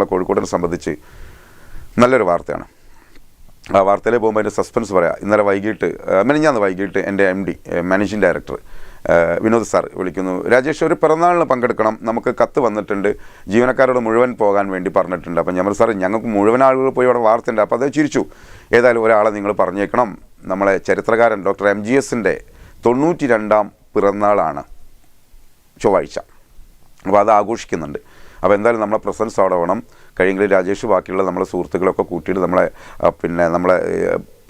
നമ്മളെ കോഴിക്കോടിനെ സംബന്ധിച്ച് നല്ലൊരു വാർത്തയാണ്. ആ വാർത്തയിൽ പോകുമ്പോൾ അതിന്റെ സസ്പെൻസ് പറയാം. ഇന്നലെ വൈകിട്ട് മെനഞ്ഞാന്ന് വൈകിട്ട് എന്റെ M D managing director Vinod sir വിളിക്കുന്നു. രാജേഷ് ഒരു പിറന്നാളിന് പങ്കെടുക്കണം. നമുക്ക് കത്ത് വന്നിട്ടുണ്ട്. ജീവനക്കാരോട് മുഴുവൻ പോകാൻ വേണ്ടി പറഞ്ഞിട്ടുണ്ട്. അപ്പം ഞമ്മൾ സാർ ഞങ്ങൾക്ക് മുഴുവൻ ആളുകൾ പോയി അവിടെ വാർത്തയുണ്ട്. അപ്പോൾ അത് ചിരിച്ചു. ഏതായാലും ഒരാളെ നിങ്ങൾ പറഞ്ഞേക്കണം. നമ്മളെ ചരിത്രകാരൻ ഡോക്ടർ എം ജി എസിന്റെ തൊണ്ണൂറ്റി രണ്ടാം പിറന്നാളാണ് ചൊവ്വാഴ്ച. അപ്പോൾ അത് ആഘോഷിക്കുന്നുണ്ട്. അപ്പോൾ എന്തായാലും നമ്മളെ പ്രസൻസ് അവിടെ വേണം. കഴിയെങ്കിൽ രാജേഷ് ബാക്കിയുള്ള നമ്മളെ സുഹൃത്തുക്കളൊക്കെ കൂട്ടിയിട്ട് നമ്മളെ പിന്നെ നമ്മളെ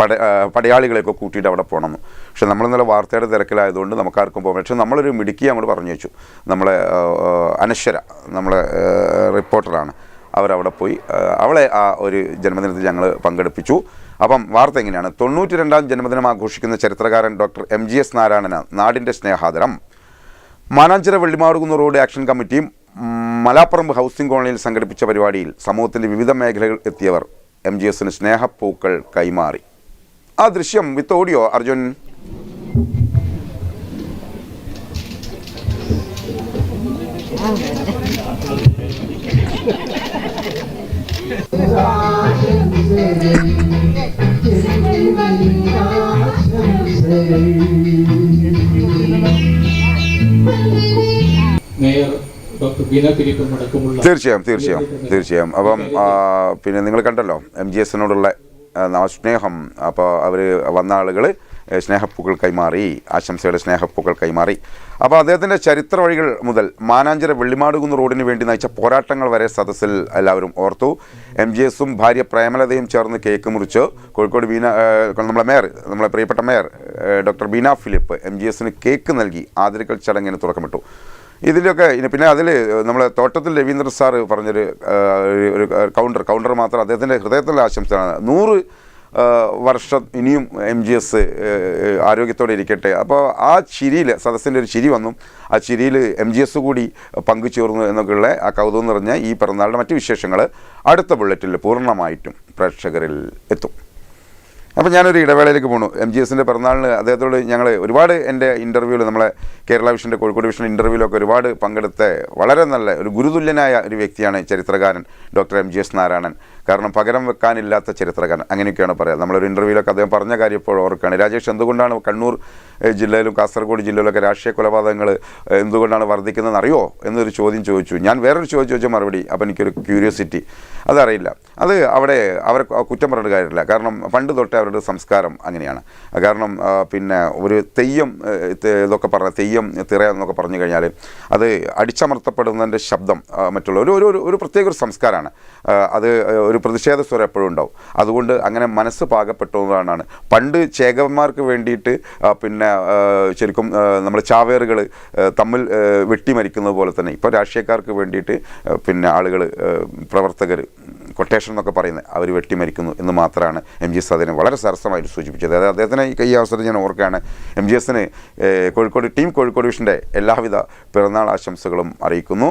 പട പടയാളികളെയൊക്കെ കൂട്ടിയിട്ട് അവിടെ പോകണം. പക്ഷെ നമ്മൾ ഇന്നലെ വാർത്തയുടെ തിരക്കിലായതുകൊണ്ട് നമുക്ക് ആർക്കും പോകാം പക്ഷെ നമ്മളൊരു മിടുക്കി അങ്ങോട്ട് പറഞ്ഞു വെച്ചു. നമ്മളെ അനശ്വര നമ്മളെ റിപ്പോർട്ടറാണ്. അവരവിടെ പോയി അവളെ ആ ഒരു ജന്മദിനത്തിൽ ഞങ്ങൾ പങ്കെടുപ്പിച്ചു. അപ്പം വാർത്ത എങ്ങനെയാണ്? തൊണ്ണൂറ്റി രണ്ടാം ജന്മദിനം ആഘോഷിക്കുന്ന ചരിത്രകാരൻ ഡോക്ടർ എം ജി എസ് നാരായണന് നാടിന്റെ സ്നേഹാദരം. മാനാഞ്ചിറ വെള്ളിമാറുകുന്ന റോഡ് ആക്ഷൻ കമ്മിറ്റിയും മലാപ്പറമ്പ് ഹൗസിംഗ് കോളനിയിൽ സംഘടിപ്പിച്ച പരിപാടിയിൽ സമൂഹത്തിന്റെ വിവിധ മേഖലകൾ എത്തിയവർ എം ജി എസിന് സ്നേഹപ്പൂക്കൾ കൈമാറി. ആ ദൃശ്യം വിത്ത് ഓഡിയോ അർജുൻ. മേയർ തീർച്ചയായും തീർച്ചയായും തീർച്ചയായും. അപ്പം പിന്നെ നിങ്ങൾ കണ്ടല്ലോ എം ജി എസിനോടുള്ള സ്നേഹം. അപ്പോൾ അവർ വന്ന ആളുകൾ സ്നേഹപ്പൂക്കൾ കൈമാറി ആശംസയുടെ സ്നേഹപ്പൂക്കൾ കൈമാറി. അപ്പോൾ അദ്ദേഹത്തിന്റെ ചരിത്ര വഴികൾ മുതൽ മാനാഞ്ചിറ വെള്ളിമാടുകുന്ന് റോഡിന് വേണ്ടി നയിച്ച പോരാട്ടങ്ങൾ വരെ സദസ്സിൽ എല്ലാവരും ഓർത്തു. എം ജി എസും ഭാര്യ പ്രേമലതയും ചേർന്ന് കേക്ക് മുറിച്ച് കോഴിക്കോട് ബീന നമ്മളെ മേയർ നമ്മളെ പ്രിയപ്പെട്ട mayor doctor Beena Philip M G എസിന് കേക്ക് നൽകി ആദരിക്കൽ ചടങ്ങിന് തുടക്കമിട്ടു. ഇതിലൊക്കെ പിന്നെ അതിൽ നമ്മളെ തോട്ടത്തിൽ രവീന്ദ്രൻ സാറ് പറഞ്ഞൊരു ഒരു- കൗണ്ടർ കൗണ്ടർ മാത്രം അദ്ദേഹത്തിന്റെ ഹൃദയത്തിലുള്ള ആശംസയാണ് നൂറ് വർഷം ഇനിയും എം ജി എസ് ആരോഗ്യത്തോടെ ഇരിക്കട്ടെ. അപ്പോൾ ആ ചിരിയിൽ സദസ്സിന്റെ ഒരു ചിരി വന്നു. ആ ചിരിയിൽ എം ജി എസ് കൂടി പങ്കുചേർന്നു എന്നൊക്കെയുള്ള ആ കൗതുകം നിറഞ്ഞ ഈ പിറന്നാളിന്റെ മറ്റ് വിശേഷങ്ങൾ അടുത്ത ബുള്ളറ്റിൽ പൂർണമായിട്ടും പ്രേക്ഷകരിൽ എത്തും. അപ്പോൾ ഞാനൊരു ഇടവേളയിലേക്ക് പോണു. എം ജി എസിന്റെ പിറന്നാളിന് അദ്ദേഹത്തോട് ഞങ്ങൾ ഒരുപാട് എന്റെ ഇന്റർവ്യൂവിൽ നമ്മളെ കേരള വിഷന്റെ കോഴിക്കോട് വിഷൻ ഇന്റർവ്യൂവിലൊക്കെ ഒരുപാട് പങ്കെടുത്ത വളരെ നല്ല ഒരു ഗുരുതുല്യനായ ഒരു വ്യക്തിയാണ് ചരിത്രകാരൻ doctor M G S Narayanan. കാരണം പകരം വെക്കാനില്ലാത്ത ചരിത്രകാരൻ. അങ്ങനെയൊക്കെയാണ് പറയാം. നമ്മളൊരു ഇന്റർവ്യൂവിലൊക്കെ അദ്ദേഹം പറഞ്ഞ കാര്യം ഇപ്പോൾ ഓർക്കുകയാണ് രാജേഷ് എന്തുകൊണ്ടാണ് കണ്ണൂർ ജില്ലയിലും കാസർഗോഡ് ജില്ലയിലൊക്കെ രാഷ്ട്രീയ കൊലപാതകങ്ങൾ എന്തുകൊണ്ടാണ് വർദ്ധിക്കുന്നതെന്ന് അറിയോ എന്നൊരു ചോദ്യം ചോദിച്ചു. ഞാൻ വേറൊരു ചോദ്യം ചോദിച്ച മറുപടി അപ്പോൾ എനിക്കൊരു ക്യൂരിയോസിറ്റി അതറിയില്ല. അത് അവിടെ അവരെ കുറ്റം പറഞ്ഞിട്ട് കാര്യമില്ല. കാരണം പണ്ട് തൊട്ടേ അവരുടെ സംസ്കാരം അങ്ങനെയാണ്. കാരണം പിന്നെ ഒരു തെയ്യം ഇതൊക്കെ പറഞ്ഞ തെയ്യം തിറ എന്നൊക്കെ പറഞ്ഞു കഴിഞ്ഞാൽ അത് അടിച്ചമർത്തപ്പെടുന്നതിന്റെ ശബ്ദം മറ്റുള്ള ഒരു ഒരു- ഒരു പ്രത്യേക ഒരു സംസ്കാരമാണ്. അത് ഒരു പ്രതിഷേധ സ്വരം എപ്പോഴും ഉണ്ടാവും. അതുകൊണ്ട് അങ്ങനെ മനസ്സ് പാകപ്പെട്ടതാണ് പണ്ട് ചേകവന്മാർക്ക് വേണ്ടിയിട്ട് പിന്നെ ശരിക്കും നമ്മൾ ചാവേറുകൾ തമ്മിൽ വെട്ടി വെട്ടിമരിക്കുന്നത് പോലെ തന്നെ. ഇപ്പോൾ രാഷ്ട്രീയക്കാർക്ക് വേണ്ടിയിട്ട് പിന്നെ ആളുകൾ പ്രവർത്തകർ കൊട്ടേഷൻ എന്നൊക്കെ പറയുന്നത് അവർ വെട്ടിമരിക്കുന്നു എന്ന് മാത്രമാണ് എം ജി എസ് അതിനെ വളരെ സരസമായിട്ട് സൂചിപ്പിച്ചത്. അതായത് അദ്ദേഹത്തിന് ഈ അവസരം ഞാൻ ഓർക്കുകയാണ്. എം ജി എസിന് കോഴിക്കോട് ടീം കോഴിക്കോട് വിഷന്റെ എല്ലാവിധ പിറന്നാൾ ആശംസകളും അറിയിക്കുന്നു.